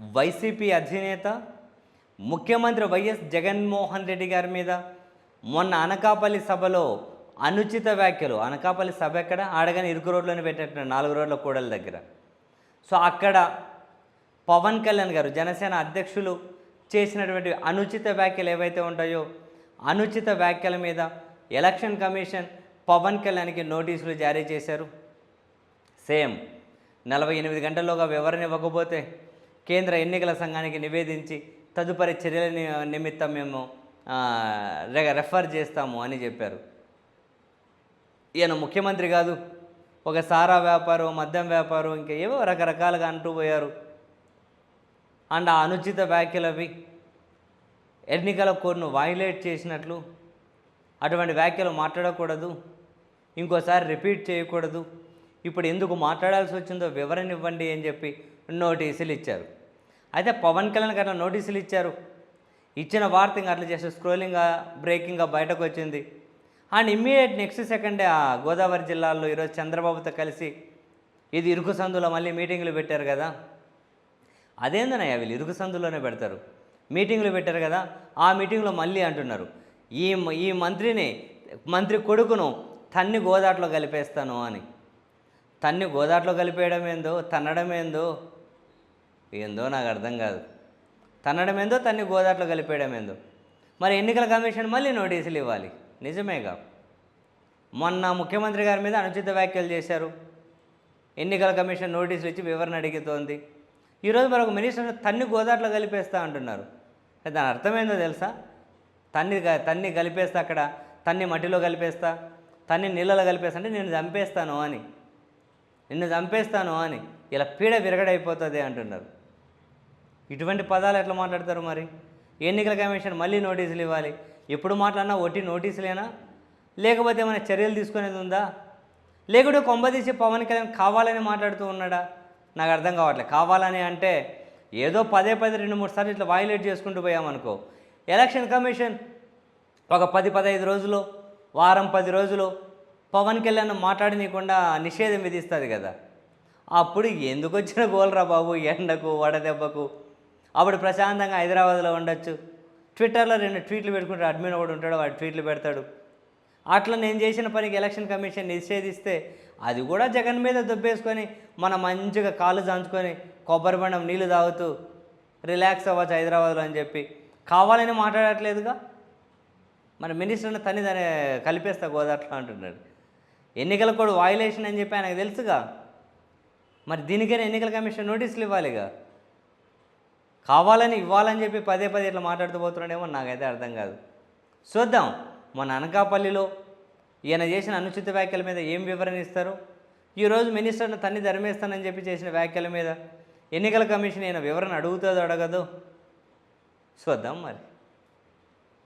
YCP అధినేత ముఖ్యమంత్రి YS Jaganmohan Reddy గారి మీద మొన్న అనకాపల్లి సభలో అనుచిత వ్యాఖ్యలు అనకాపల్లి సభ ఎక్కడ? ఆడగానే ఇరుకు రోడ్లోనే పెట్టేట నాలుగు రోడ్ల కూడల దగ్గర. సో అక్కడ పవన్ కళ్యాణ్ గారు జనసేన అధ్యక్షులు చేసినటువంటి అనుచిత వ్యాఖ్యలు ఏవైతే ఉంటాయో అనుచిత వ్యాఖ్యల మీద ఎలక్షన్ కమిషన్ పవన్ కళ్యాణ్కి నోటీసులు జారీ చేశారు. సేమ్. నలభై ఎనిమిది గంటల్లోగా వివరణ ఇవ్వకపోతే కేంద్ర ఎన్నికల సంఘానికి నివేదించి తదుపరి చర్యల నిమిత్తం మేము రెఫర్ చేస్తాము అని చెప్పారు. ఈయన ముఖ్యమంత్రి కాదు ఒక సారా వ్యాపారం మద్యం వ్యాపారం ఇంకా ఏవో రకరకాలుగా అంటూ పోయారు. అండ్ ఆ అనుచిత వ్యాఖ్యలవి ఎన్నికల కోడ్ను వైలేట్ చేసినట్లు అటువంటి వ్యాఖ్యలు మాట్లాడకూడదు ఇంకోసారి రిపీట్ చేయకూడదు. ఇప్పుడు ఎందుకు మాట్లాడాల్సి వచ్చిందో వివరణ ఇవ్వండి అని చెప్పి నోటీసులు ఇచ్చారు. అయితే పవన్ కళ్యాణ్ గారు నోటీసులు ఇచ్చారు. ఇచ్చిన వార్త ఇంకా అట్లా చేస్తే స్క్రోలింగ్గా బ్రేకింగ్గా బయటకు వచ్చింది. అండ్ ఇమ్మీడియట్ నెక్స్ట్ సెకండే ఆ గోదావరి జిల్లాలో ఈరోజు చంద్రబాబుతో కలిసి ఇది ఇరుకు సందులో మళ్ళీ మీటింగ్లు పెట్టారు కదా. అదేందనయ్యా వీళ్ళు ఇరుకు సందులోనే పెడతారు. మీటింగ్లు పెట్టారు కదా. ఆ మీటింగ్లో మళ్ళీ అంటున్నారు. ఈ ఈ మంత్రిని మంత్రి కొడుకును తన్ని గోదాట్లో కలిపేస్తాను అని. తన్ని గోదాట్లో కలిపేయడం ఏందో తన్నడం ఏందో ఏందో నాకు అర్థం కాదు. తన్నడం ఏందో తన్ని గోదాట్లో కలిపేయడం ఏందో మరి ఎన్నికల కమిషన్ మళ్ళీ నోటీసులు ఇవ్వాలి. నిజమేగా మొన్న ముఖ్యమంత్రి గారి మీద అనుచిత వ్యాఖ్యలు చేశారు. ఎన్నికల కమిషన్ నోటీసులు ఇచ్చి వివరణ అడుగుతోంది. ఈరోజు మరొక మినిస్టర్ తన్ని గోదాట్లో కలిపేస్తా అంటున్నారు. దాని అర్థమైందో తెలుసా? తన్ని తన్ని కలిపేస్తా అక్కడ. తన్ని మట్టిలో కలిపేస్తా. తన్ని నీళ్ళలో కలిపేస్తా అంటే నేను చంపేస్తాను అని. నిన్ను చంపేస్తాను అని. ఇలా పీడ విరగడైపోతుంది అంటున్నారు. ఇటువంటి పదాలు ఎట్లా మాట్లాడతారు మరి? ఎన్నికల కమిషన్ మళ్ళీ నోటీసులు ఇవ్వాలి. ఎప్పుడు మాట్లాడినా ఒట్టి నోటీసులేనా? లేకపోతే ఏమైనా చర్యలు తీసుకునేది ఉందా? లేకుంటే కొంబదీసి పవన్ కళ్యాణ్ కావాలని మాట్లాడుతూ ఉన్నాడా? నాకు అర్థం కావట్లేదు కావాలని అంటే ఏదో పదే పదే రెండు మూడు సార్లు ఇట్లా వైలేట్ చేసుకుంటూ పోయామనుకో ఎలక్షన్ కమిషన్ ఒక పది పదహైదు రోజులు వారం పది రోజులు పవన్ కళ్యాణ్ మాట్లాడనీయకుండా నిషేధం విధిస్తుంది కదా. అప్పుడు ఎందుకు వచ్చిన గోల్రా బాబు? ఎండకు వడదెబ్బకు? అప్పుడు ప్రశాంతంగా హైదరాబాద్లో ఉండొచ్చు. ట్విట్టర్లో రెండు ట్వీట్లు పెట్టుకుంటాడు. అడ్మిన్ ఒకడు ఉంటాడు వాడు ట్వీట్లు పెడతాడు. అట్లా నేను చేసిన పనికి ఎలక్షన్ కమిషన్ నిషేధిస్తే అది కూడా జగన్ మీద దుబ్బేసుకొని మనం మంచిగా కాళ్ళు దాంచుకొని కొబ్బరి బండం నీళ్ళు తాగుతూ రిలాక్స్ అవ్వచ్చు హైదరాబాద్లో అని చెప్పి. కావాలని మాట్లాడట్లేదుగా? మన మినిస్టర్ని తని దాన్ని కలిపేస్తా గోదాట్లో అంటున్నాడు. ఎన్నికల కూడా వాయులేషన్ అని చెప్పి ఆయనకు తెలుసుగా? మరి దీనికైనా ఎన్నికల కమిషన్ నోటీసులు ఇవ్వాలిగా? కావాలని ఇవ్వాలని చెప్పి పదే పదే ఇట్లా మాట్లాడుతూ పోతున్నాడేమో నాకైతే అర్థం కాదు. చూద్దాం మన అనకాపల్లిలో ఈయన చేసిన అనుచిత వ్యాఖ్యల మీద ఏం వివరణ ఇస్తారు? ఈరోజు మినిస్టర్ను తన్ని ధర్మేస్తానని చెప్పి చేసిన వ్యాఖ్యల మీద ఎన్నికల కమిషన్ ఈయన వివరణ అడుగుతుందో అడగదో? చూద్దాం మరి.